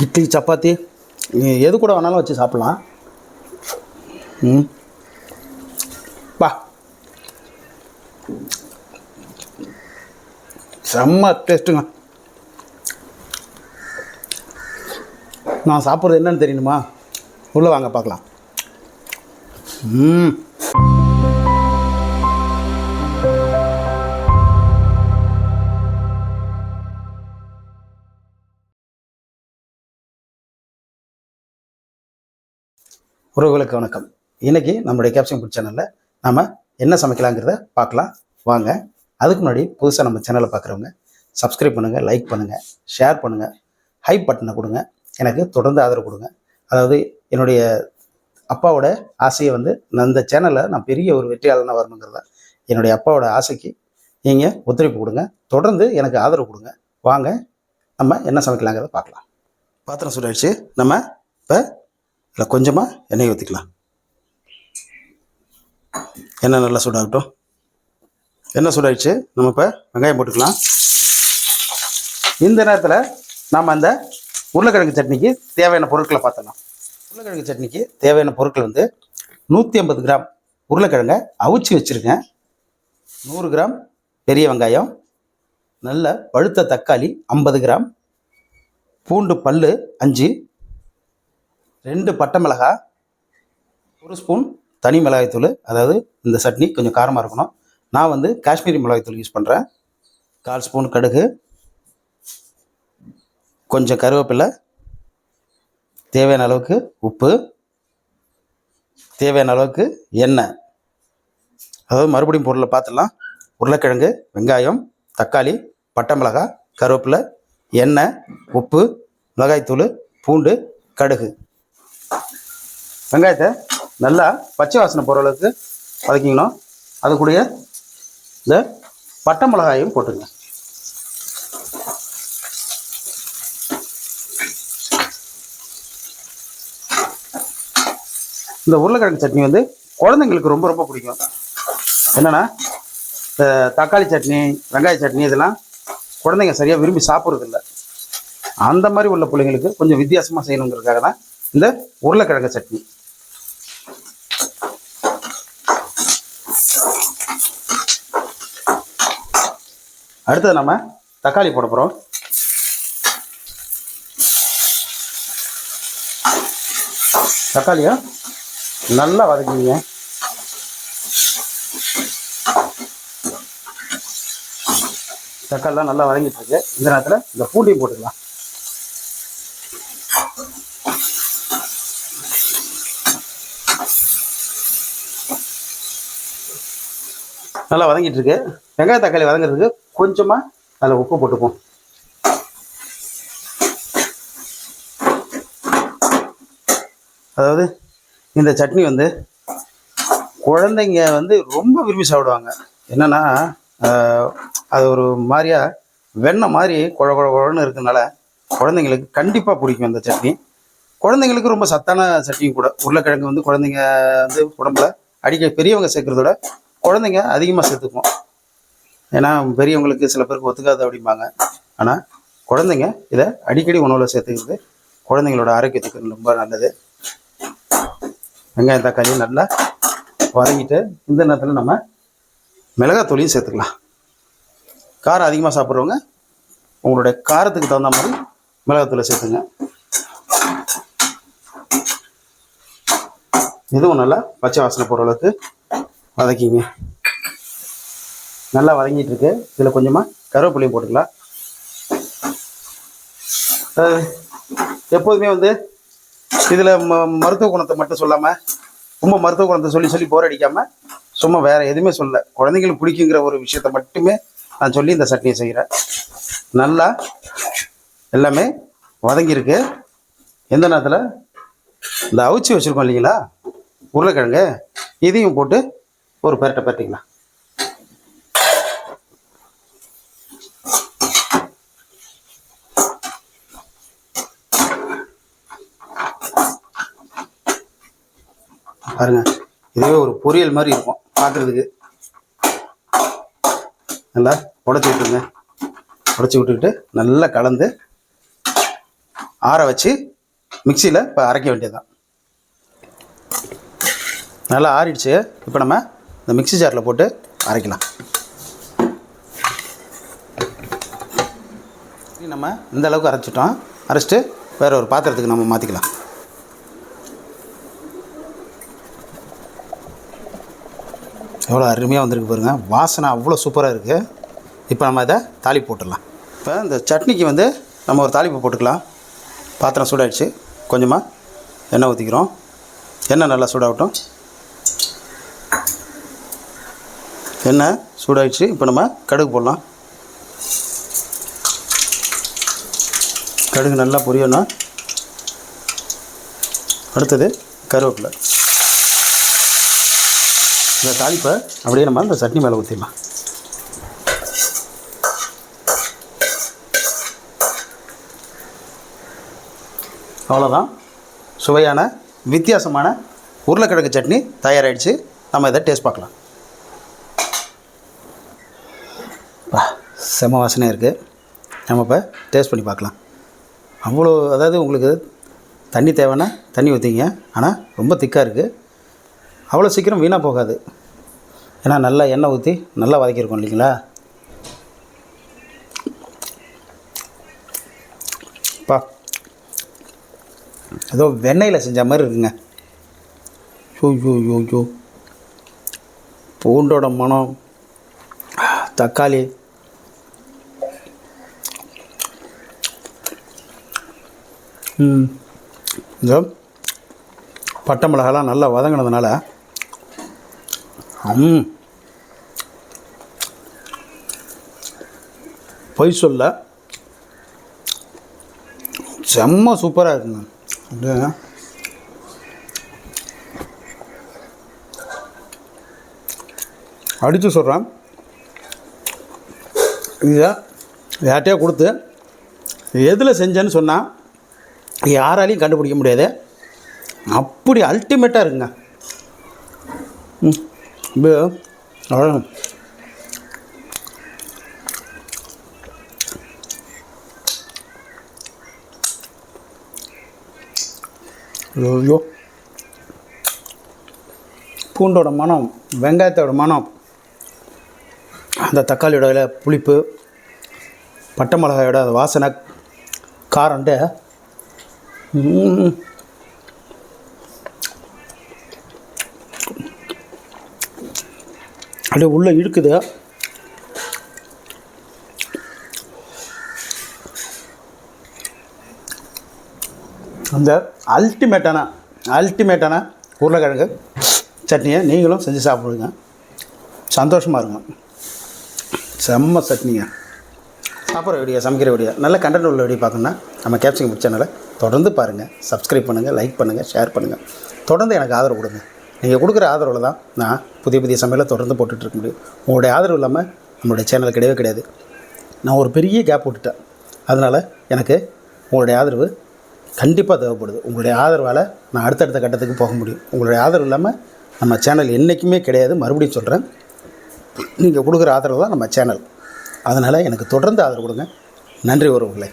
இட்லி சப்பாத்தி எது கூட வேணாலும் வச்சு சாப்பிட்லாம். ம். பா. செம்ம டேஸ்ட்டுங்க. நான் சாப்பிட்றது என்னன்னு தெரியணுமா? உள்ளே வாங்க பார்க்கலாம். ம். உறவுகளுக்கு வணக்கம். இன்னைக்கு நம்மளுடைய கேப்ஷன் ஃபுட் சேனலில் நாம் என்ன சமைக்கலாங்கிறத பார்க்கலாம். வாங்க. அதுக்கு முன்னாடி புதுசாக நம்ம சேனலை பார்க்குறவங்க சப்ஸ்கிரைப் பண்ணுங்கள் லைக் பண்ணுங்கள் ஷேர் பண்ணுங்கள் ஹை பட்டனை கொடுங்க. எனக்கு தொடர்ந்து ஆதரவு கொடுங்க. அதாவது என்னுடைய அப்பாவோட ஆசையை வந்து நான் இந்த சேனலில் நான் பெரிய ஒரு வெற்றியாளனாக வரணுங்கிறத என்னுடைய அப்பாவோட ஆசைக்கு நீங்கள் ஒத்துழைப்பு கொடுங்க. தொடர்ந்து எனக்கு ஆதரவு கொடுங்க. வாங்க. நம்ம என்ன சமைக்கலாங்கிறத பார்க்கலாம். பாத்திரம் சுடாச்சு நம்ம இப்போ இதில் கொஞ்சமாக எண்ணெய் ஊற்றிக்கலாம் எண்ணெய் நல்லா சூடாகட்டும். எண்ணெய் சூடாயிடுச்சு. நம்ம இப்போ வெங்காயம் போட்டுக்கலாம். இந்த நேரத்தில் நாம் அந்த உருளைக்கிழங்கு சட்னிக்கு தேவையான பொருட்களை பார்த்துக்கலாம் உருளைக்கிழங்கு சட்னிக்கு தேவையான பொருட்கள் வந்து நூற்றி ஐம்பது கிராம் உருளைக்கிழங்கை அவிச்சு வச்சுருக்கேன். நூறு கிராம் பெரிய வெங்காயம் நல்ல பழுத்த தக்காளி ஐம்பது கிராம் பூண்டு பல் அஞ்சு ரெண்டு பட்டை மிளகாய் ஒரு ஸ்பூன் தனி மிளகாய்த்தூள் அதாவது இந்த சட்னி கொஞ்சம் காரமாக இருக்கணும். நான் வந்து காஷ்மீரி மிளகாய்த்தூள் யூஸ் பண்ணுறேன் கால் ஸ்பூன் கடுகு கொஞ்சம் கருவேப்பிலை தேவையான அளவுக்கு உப்பு தேவையான அளவுக்கு எண்ணெய். அதாவது மறுபடியும் பொருளை பார்த்துடலாம். உருளைக்கிழங்கு வெங்காயம் தக்காளி பட்டை மிளகாய் கருவேப்பிலை எண்ணெய் உப்பு மிளகாய்த்தூள் பூண்டு கடுகு. வெங்காயத்தை நல்லா பச்சை வாசனை போகிற அளவுக்கு வதக்கிக்கணும். அது கூடயே இந்த பட்டை மிளகாயும் போட்டுங்க இந்த உருளைக்கிழங்கு சட்னி வந்து குழந்தைங்களுக்கு ரொம்ப ரொம்ப பிடிக்கும். என்னென்னா இந்த தக்காளி சட்னி வெங்காய சட்னி இதெல்லாம் குழந்தைங்க சரியாக விரும்பி சாப்பிட்றதில்ல. அந்த மாதிரி உள்ள பிள்ளைங்களுக்கு கொஞ்சம் வித்தியாசமாக செய்யணுங்கிறதுக்காக தான் இந்த உருளைக்கிழங்கு சட்னி. அடுத்தது நம்ம தக்காளி போட போகிறோம் தக்காளியை நல்லா வதக்கிங்க. தக்காளிலாம் நல்லா வதங்கிட்டு இருக்கு. இந்த நேரத்தில் இந்த பூண்டையும் போட்டுக்கலாம். நல்லா வதங்கிட்டு இருக்கு வெங்காய தக்காளி வதங்குறதுக்கு கொஞ்சமாக அதில் உப்பு போட்டுப்போம் அதாவது இந்த சட்னி வந்து குழந்தைங்க வந்து ரொம்ப விரும்பி சாப்பிடுவாங்க. என்னன்னா அது ஒரு மாதிரியா வெண்ணெய் மாதிரி குழ குழ குழன்னு இருக்கனால குழந்தைங்களுக்கு கண்டிப்பாக பிடிக்கும் இந்த சட்னி. குழந்தைங்களுக்கு ரொம்ப சத்தான சட்னியும் கூட. உருளைக்கிழங்கு வந்து குழந்தைங்க வந்து உடம்புல அடிக்க பெரியவங்க சேர்க்குறதோட குழந்தைங்க அதிகமாக சேர்த்துக்கும் ஏன்னா பெரியவங்களுக்கு சில பேருக்கு ஒத்துக்காது அப்படிம்பாங்க. ஆனால் குழந்தைங்க இதை அடிக்கடி உணவில் சேர்த்துக்கிறது குழந்தைங்களோட ஆரோக்கியத்துக்கு ரொம்ப நல்லது. வெங்காயம் தக்காளி நல்லா வதங்கிட்டு இந்த நேரத்தில் நம்ம மிளகாத்தூளியும் சேர்த்துக்கலாம். காரம் அதிகமாக சாப்பிட்றவங்க உங்களுடைய காரத்துக்கு தகுந்த மாதிரி மிளகாத்தூளை சேர்த்துங்க. இதுவும் நல்லா பச்சை வாசனை போகிற அளவுக்கு வதக்கிங்க. நல்லா வதங்கிட்டு இருக்கு இதில் கொஞ்சமாக கருவேப்பிலையும் போட்டுக்கலாம். எப்போதுமே வந்து இதில் ம மருத்துவ குணத்தை மட்டும் சொல்லாமல் ரொம்ப மருத்துவ குணத்தை சொல்லி சொல்லி போர் அடிக்காமல் சும்மா வேறு எதுவுமே சொல்ல குழந்தைங்களுக்கு பிடிக்குங்கிற ஒரு விஷயத்த மட்டுமே நான் சொல்லி இந்த சட்னியை செய்கிறேன் நல்லா எல்லாமே வதங்கியிருக்கு. எந்த நேரத்தில்? இந்த அவிச்சு வச்சுருக்கோம் இல்லைங்களா? உருளைக்கிழங்கு. இதையும் போட்டு ஒரு பெரட்டை பார்த்தீங்களா பாருங்க இதுவே ஒரு பொரியல் மாதிரி இருக்கும் பார்க்குறதுக்கு நல்லா உடச்சி விட்டுருங்க. உடச்சி விட்டுக்கிட்டு நல்லா கலந்து ஆற வச்சு மிக்சியில் இப்போ அரைக்க வேண்டியதுதான். நல்லா ஆறிடுச்சு. இப்போ நம்ம இந்த மிக்ஸி ஜாரில் போட்டு அரைக்கலாம். நம்ம இந்த அளவுக்கு அரைச்சிட்டோம். அரைச்சிட்டு வேறு ஒரு பாத்திரத்துக்கு நம்ம மாற்றிக்கலாம் எவ்வளோ அருமையாக வந்திருக்கு பாருங்கள் வாசனை அவ்வளோ சூப்பராக இருக்குது இப்போ நம்ம இதை தாளிப்பு போட்டுடலாம். இப்போ இந்த சட்னிக்கு வந்து நம்ம ஒரு தாளிப்பு போட்டுக்கலாம். பாத்திரம் சூடாயிடுச்சு. கொஞ்சமாக எண்ணெய் ஊற்றிக்கிறோம் எண்ணெய் நல்லா சூடாகட்டும். எண்ணெய் சூடாயிடுச்சு. இப்போ நம்ம கடுகு போடலாம். கடுகு நல்லா பொரியணும். அடுத்தது கருவேப்பிலை. இந்த தாளிப்பை அப்படியே நம்ம இந்த சட்னி மேலே ஊற்றிடலாம் அவ்வளோதான் சுவையான வித்தியாசமான உருளைக்கிழங்கு சட்னி தயாராகிடுச்சு நம்ம இதை டேஸ்ட் பார்க்கலாம். செம வாசனையாக இருக்குது நம்ம இப்போ டேஸ்ட் பண்ணி பார்க்கலாம். அவ்வளோ அதாவது உங்களுக்கு தண்ணி தேவைன்னா தண்ணி ஊற்றிங்க ஆனால் ரொம்ப திக்காக இருக்குது அவ்வளோ சீக்கிரம் வீணாக போகாது. ஏன்னா நல்லா எண்ணெய் ஊற்றி நல்லா வதக்கியிருக்கோம் இல்லைங்களா? பா. ஏதோ வெண்ணெயில் செஞ்ச மாதிரி இருக்குங்க. யோ ஐயோ யோ யோ பூண்டோட மனம் தக்காளி இந்த பட்டை மிளகாலாம் நல்லா வதங்கினதுனால ம். பொய் சொல்ல செம்ம சூப்பராக இருக்குங்க. அப்படியே அடித்து சொல்கிறேன் இதை யார்கிட்டயோ கொடுத்து எதில் செஞ்சேன்னு சொன்னால் யாராலையும் கண்டுபிடிக்க முடியாது. அப்படி அல்டிமேட்டாக இருக்குங்க. ம் ஐயோ. பூண்டோட மனம் வெங்காயத்தோட மனம் அந்த தக்காளியோட புளிப்பு பட்டை மிளகாயோட அந்த வாசனை காரண்ட்டு அப்படியே உள்ளே இழுக்குது. அந்த அல்டிமேட்டான அல்டிமேட்டான உருளைக்கிழங்கு சட்னியை நீங்களும் செஞ்சு சாப்பிடுங்க. சந்தோஷமாக இருங்க. செம்ம சட்னிங்க. சாப்பிட்ற வீடியோ சமைக்கிற வீடியோ நல்ல கண்டென்ட் உள்ள வீடியோ பார்க்கணுன்னா நம்ம கேப்சிங் புக் சேனலை தொடர்ந்து பாருங்கள் சப்ஸ்கிரைப் பண்ணுங்கள் லைக் பண்ணுங்கள் ஷேர் பண்ணுங்கள் தொடர்ந்து எனக்கு ஆதரவு கொடுங்க. நீங்கள் கொடுக்குற ஆதரவில் தான் நான் புதிய புதிய சமையலை தொடர்ந்து போட்டுட்ருக்க முடியும். உங்களுடைய ஆதரவு இல்லாமல் நம்மளுடைய சேனல் கிடையவே கிடையாது. நான் ஒரு பெரிய கேப் விட்டுட்டேன். அதனால் எனக்கு உங்களுடைய ஆதரவு கண்டிப்பாக தேவைப்படுது. உங்களுடைய ஆதரவால் நான் அடுத்தடுத்த கட்டத்துக்கு போக முடியும். உங்களுடைய ஆதரவு இல்லாமல் நம்ம சேனல் என்றைக்குமே கிடையாது. மறுபடியும் சொல்கிறேன் நீங்கள் கொடுக்குற ஆதரவு தான் நம்ம சேனல் அதனால் எனக்கு தொடர்ந்து ஆதரவு கொடுங்க. நன்றி உறவுகளை.